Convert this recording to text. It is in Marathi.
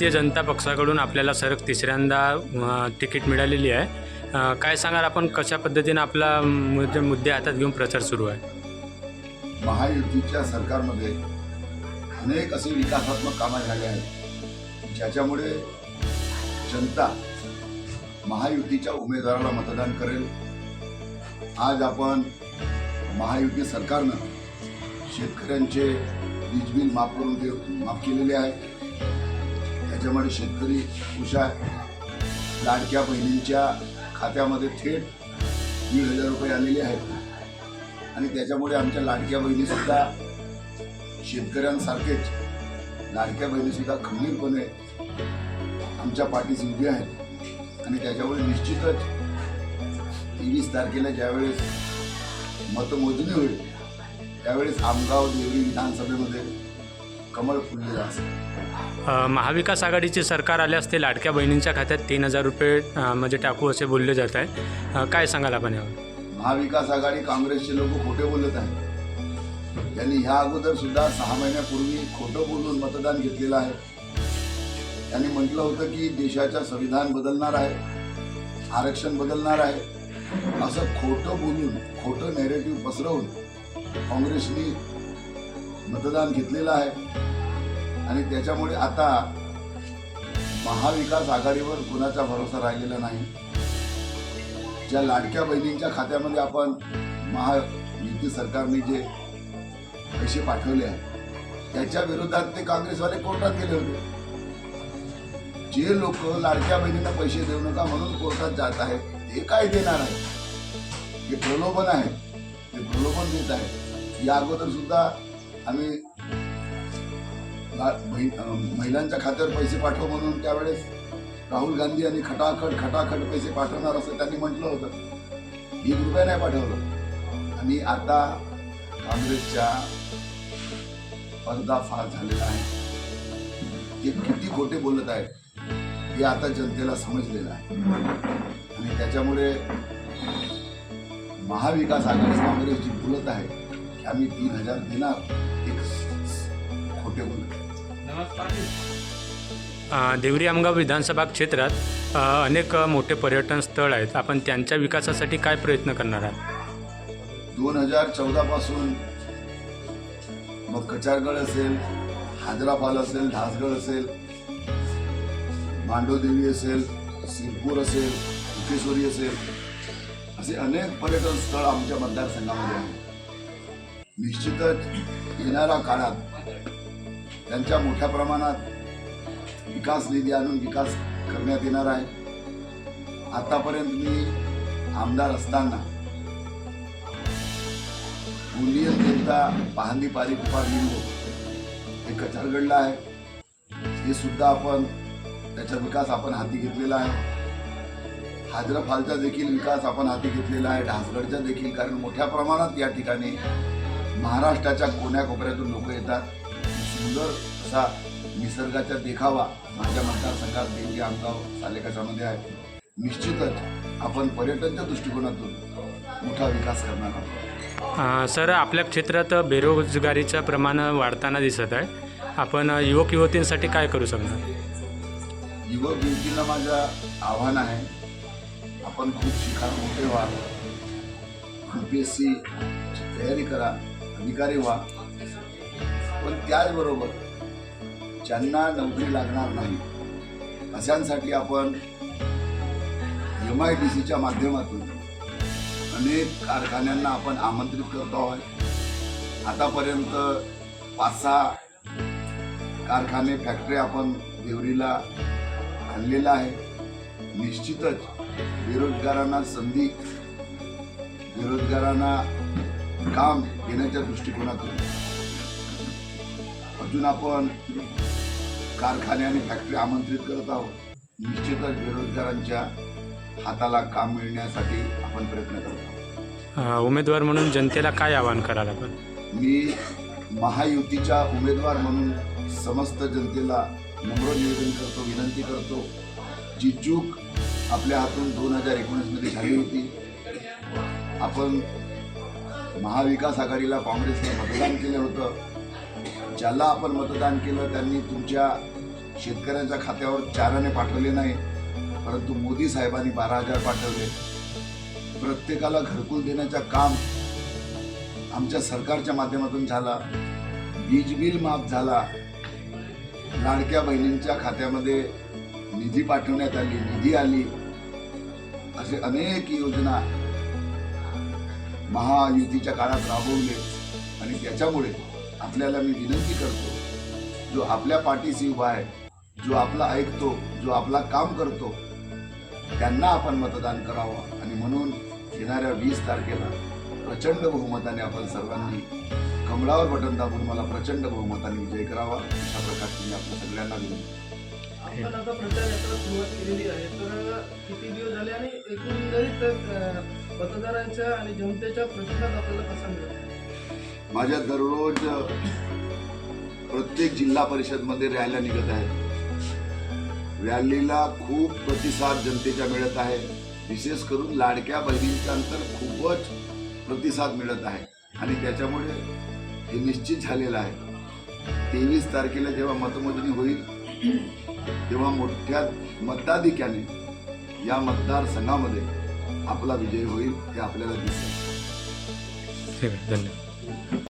भारतीय जनता पक्षाकडून आपल्याला सरक तिसऱ्यांदा तिकीट मिळालेली आहे. काय सांगाल आपण? कशा पद्धतीनं आपला मुद्दे मुद्दे हातात घेऊन प्रचार सुरू आहे? महायुतीच्या सरकारमध्ये अनेक असे विकासात्मक कामं झाले आहेत. ज्याच्यामुळे जनता महायुतीच्या उमेदवाराला मतदान करेल. आज आपण महायुती सरकारनं शेतकऱ्यांचे वीज बिल माफ करून दे माफ केलेले आहे त्याच्यामुळे शेतकरी खुश लाडक्या बहिणींच्या खात्यामध्ये थेट दीड हजार रुपये आलेले आहेत. आणि त्याच्यामुळे आमच्या लाडक्या बहिणीसुद्धा शेतकऱ्यांसारखेच लाडक्या बहिणीसुद्धा खंबीरपणे आमच्या पाठीस उभी आहेत. आणि त्याच्यामुळे निश्चितच तेवीस तारखेला ज्यावेळेस मतमोजणी होईल त्यावेळेस आमगाव देवरी विधानसभेमध्ये कमल फुललेलं अ, महाविकास आघाडीचे सरकार आल्यास ते लाडक्या बहिणींच्या खात्यात तीन हजार रुपये अ, म्हणजे टाकू असे बोलले जात आहे अ, काय सांगाल आपण यावर? महाविकास आघाडी काँग्रेसचे लोक खोटे बोलत आहेत. त्यांनी ह्या अगोदर सुद्धा सहा महिन्यापूर्वी खोटं बोलून मतदान घेतलेलं आहे. त्यांनी म्हटलं होतं की देशाच्या संविधान बदलणार आहे आरक्षण बदलणार आहे. असं खोटं बोलून खोटं नेरेटिव्ह पसरवून काँग्रेसनी मतदान घेतलेलं आहे. आणि त्याच्यामुळे आता महाविकास आघाडीवर कुणाचा भरोसा राहिलेला नाही. ज्या लाडक्या बहिणींच्या खात्यामध्ये आपण महायुती सरकारने जे पैसे पाठवले आहेत त्याच्या विरोधात ते काँग्रेसवाले कोर्टात गेले होते. जे लोक लाडक्या बहिणींना पैसे देऊ नका म्हणून कोर्टात जात आहेत ते काय देणार आहे हे प्रलोभन आहे. ते प्रलोभन देत आहे या अगोदर सुद्धा आम्ही महिलांच्या खात्यावर पैसे पाठव म्हणून त्यावेळेस राहुल गांधी यांनी खटाखट खटाखट पैसे पाठवणार असं त्यांनी म्हटलं होतं. एक रुपया नाही पाठवलं. आणि आता काँग्रेसच्या पर्दाफाश झालेला आहे. ते किती खोटे बोलत आहेत हे आता जनतेला समजलेलं आहे. आणि त्याच्यामुळे महाविकास आघाडी काँग्रेस जी बोलत आहे की आम्ही तीन हजार देणार. एक खोटे बोलत आहे. देवरी आमगाव विधानसभा क्षेत्रात अनेक मोठे पर्यटन स्थळ आहेत. आपण त्यांच्या विकासासाठी काय प्रयत्न करणार आहात? दोन हजार चौदा पासून मग कचारगड असेल हाजरापाल असेल ढासगड असेल मांडोदेवी असेल सिरपूर असेल मुकेश्वरी असेल असे अनेक पर्यटन स्थळ आमच्या मतदारसंघामध्ये आहेत. निश्चितच येणाऱ्या काळात त्यांच्या मोठ्या प्रमाणात विकास निधी आणून विकास करण्यात येणार आहे. आतापर्यंत मी आमदार असताना गोंदियन जनता पाहंदी पारी कुपार लिंबू हे कचारगडला आहे. हे सुद्धा आपण त्याचा विकास आपण हाती घेतलेला आहे. हाजराफालचा देखील विकास आपण हाती घेतलेला आहे. ढासगडचा देखील कारण मोठ्या प्रमाणात या ठिकाणी महाराष्ट्राच्या कोण्याकोपऱ्यातून लोक येतात? सुंदर असा निसर्गाचा देखावा माझ्या मतदारसंघात देवगी आमगाव सालेकसामध्ये आहे. निश्चितच आपण पर्यटनच्या दृष्टिकोनातून मोठा विकास करणार आहोत. सर आपल्या क्षेत्रात बेरोजगारीचं प्रमाण वाढताना दिसत आहे. आपण युवक युवतींसाठी काय करू शकणार? युवक युवतींना माझं आव्हान आहे. आपण खूप शिका मोठे व्हा. यू पी एस सी तयारी करा. अधिकारी व्हा. पण त्याचबरोबर ज्यांना नोकरी लागणार नाही अशांसाठी आपण एम आय डी सीच्या माध्यमातून अनेक कारखान्यांना आपण आमंत्रित करतो आहोत. आतापर्यंत पाच सहा कारखाने फॅक्टरी आपण देवरीला आणलेला आहे. निश्चितच बेरोजगारांना संधी बेरोजगारांना काम देण्याच्या दृष्टिकोनातून अजून आपण कारखाने आणि फॅक्टरी आमंत्रित करत आहोत. निश्चितच बेरोजगारांच्या हाताला काम मिळण्यासाठी आपण प्रयत्न करत आहोत. अ, उमेदवार म्हणून जनतेला काय आवाहन कराल आपण? मी महायुतीचा उमेदवार म्हणून समस्त जनतेला नम्र निवेदन करतो विनंती करतो. जी चूक आपल्या हातून दोन हजार एकोणीसमध्ये झाली होती आपण महाविकास आघाडीला काँग्रेसने मतदान केलं होतं. ज्याला आपण मतदान केलं त्यांनी तुमच्या शेतकऱ्यांच्या खात्यावर चाराने पाठवले नाही. परंतु मोदी साहेबांनी बारा हजार पाठवले. प्रत्येकाला घरकुल देण्याचं काम आमच्या सरकारच्या माध्यमातून झाला. वीज बिल माफ झाला. लाडक्या बहिणींच्या खात्यामध्ये निधी पाठवण्यात आली निधी आली. असे अनेक योजना महायुतीच्या काळात राबवले. आणि त्याच्यामुळे आपल्याला मी विनंती करतो जो आपल्या पाठीशी उभा आहे जो आपला ऐकतो जो आपला काम करतो त्यांना आपण मतदान करावं. आणि म्हणून येणाऱ्या वीस तारखेला प्रचंड बहुमताने आपण सर्वांनी कमळावर बटन दाबून मला प्रचंड बहुमताने विजय करावा अशा प्रकारची मी आपल्या सगळ्यांना विनंती आपण आता प्रचार यात्रा सुरुवात केलेली आहे तर किती दिवस झाले आणि एकंदरीत मतदारांच्या आणि जनतेच्या प्रतिसाद आपल्याला कसा मिळतो माझ्या दररोज प्रत्येक जिल्हा परिषदमध्ये रॅल्या निघत आहेत रॅलीला खूप प्रतिसाद जनतेच्या मिळत आहे. विशेष करून लाडक्या बहिणींच्या अंतर खूपच प्रतिसाद मिळत आहे. आणि त्याच्यामुळे हे निश्चित झालेलं आहे. तेवीस तारखेला जेव्हा मतमोजणी होईल तेव्हा मोठ्या मताधिक्याने या मतदारसंघामध्ये आपला विजय होईल हे आपल्याला दिसेल धन्यवाद.